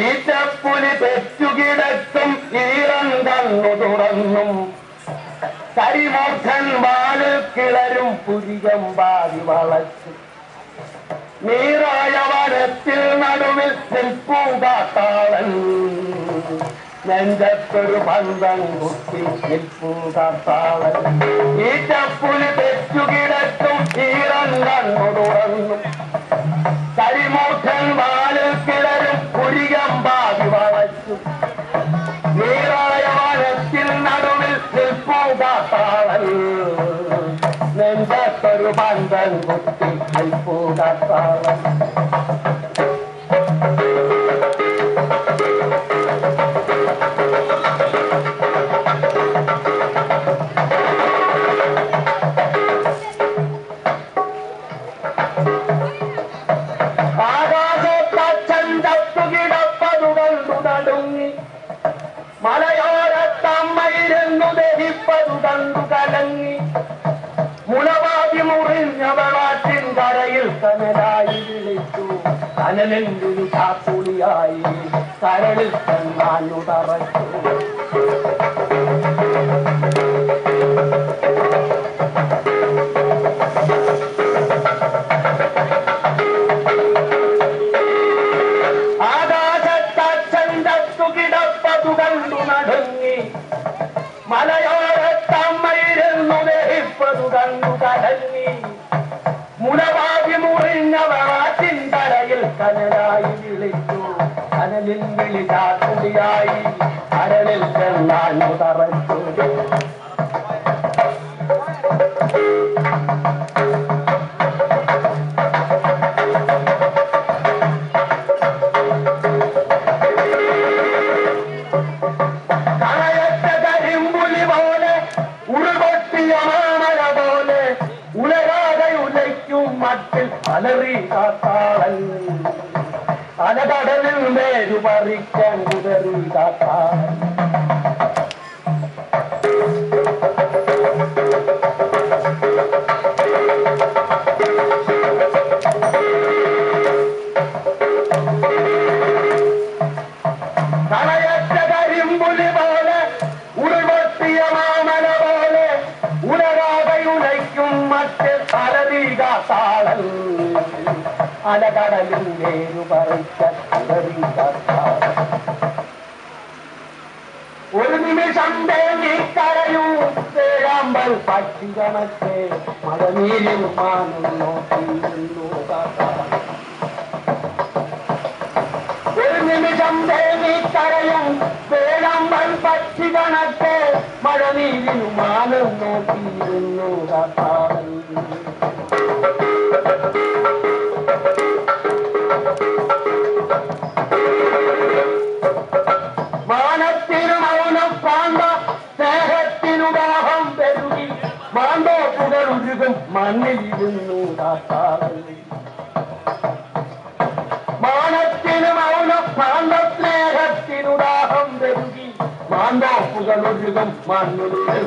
ഈറ്റപ്പുലി പെറ്റുകിടക്കും ഈറം തന്നു തുറന്നും. കരിമൂർഖൻ വാൽ കിളരും പുരികം പാതി വളച്ചു. നീറായ വനത്തിൽ നടുവിൽ നിൽപ്പൂ കാത്താളൻ നെഞ്ചത്തൊരു ബന്ധം കുത്തി നിൽപ്പൂ കാത്താളൻ ഈറ്റപ്പുലി പെറ്റുകിടക്കും ഈറൻ കണ്ണു തുറന്നും കരിമൂർഖൻ വാലിൽ കിളരും പുരികം പാതി വളച്ചു. നീറായ വനത്തിൽ നടുവിൽ നിൽപ്പൂ കാത്താളൻ നെഞ്ചത്തൊരു ബന്ധം കുത്തി നിൽപ്പൂ കാത്താളൻ ആകാശത്തച്ചന്തത്തു കണ്ടു നടുങ്ങി മലയോരത്തമ്മയിരുന്നു കനലിൽ വിളിച്ചാത്തുളിയായി കരളിൽ തന്നാനു തറച്ചു കിടപ്പതു നടുങ്ങി. മലയോരത്തമ്മയിരുന്നു ദഹിപ്പതു കണ്ടു കലങ്ങി. കരിമ്പുലി വിളിച്ചു അനലിൽ മാമല അരളിൽ ഉലരാതെ ഉലയ്ക്കും മട്ടിൽ അലറി കാത്താളൻ. மனதடலில் மேடு மறிக்க உதறி காத்தா உலகாவை உழைக்கும் மற்ற பலவீகா சாழல் കുതറി കാത്താളൻ ഒരു നിമിഷം തേങ്ങി കരയൂ തേഴാമ്പൽ പക്ഷികണക്കെ മഴനീരിൽ മാനം കാത്താളൻ ഒരു നിമിഷം തേങ്ങി കരയും വേഴാമ്പൽ പക്ഷികണക്കെ മഴനീരിൽ മാനം നോക്കിയിരുന്നു കാത്താളൻ செய்யும் நூறாத்தாவை மானத்தினும் அவுன பாண்ட ஸ்நேகத்தினுடாகம் பெருகி மாண்டோ புகழொழுகும் மண்ணுடைய